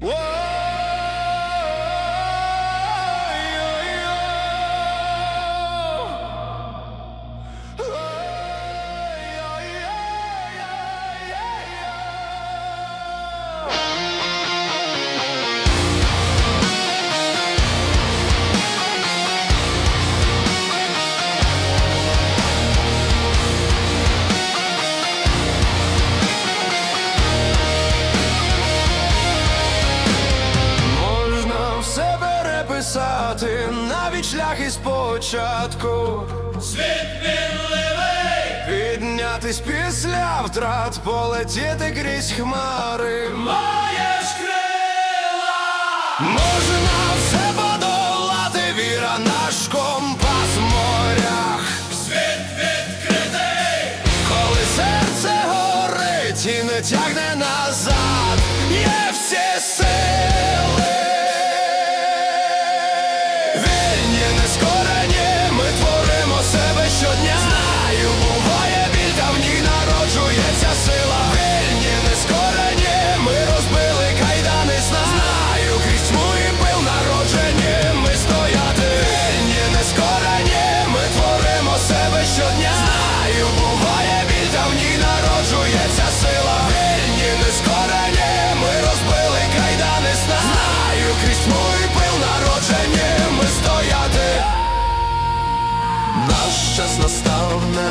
Можна переписати, навіть шлях із початку. Світ мінливий, Піднятись після втрат, полетіти крізь хмари. маєш крила, Можна все подолати, віра наш компас в морях. світ відкритий, Коли серце горить і не тягне назад,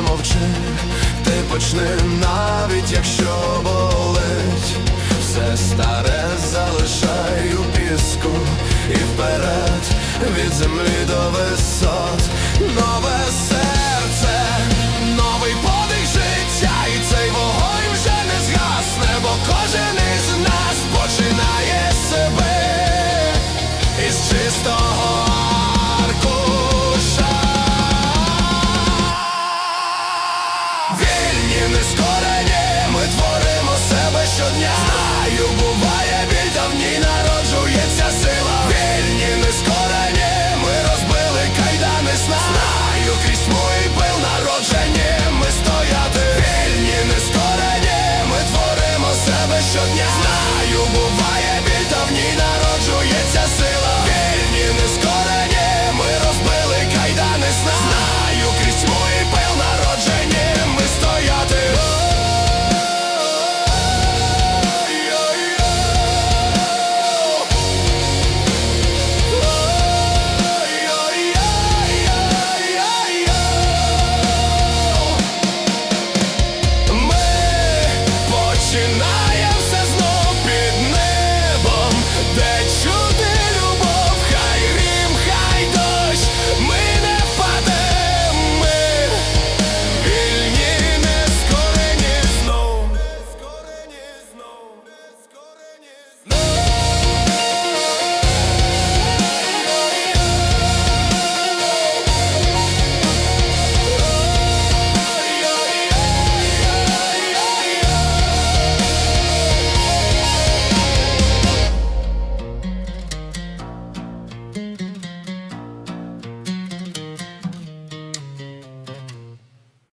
мовчи, ти почни навіть якщо болить, все старе залишай у піску і вперед від землі до висот, нове Вільні не сто.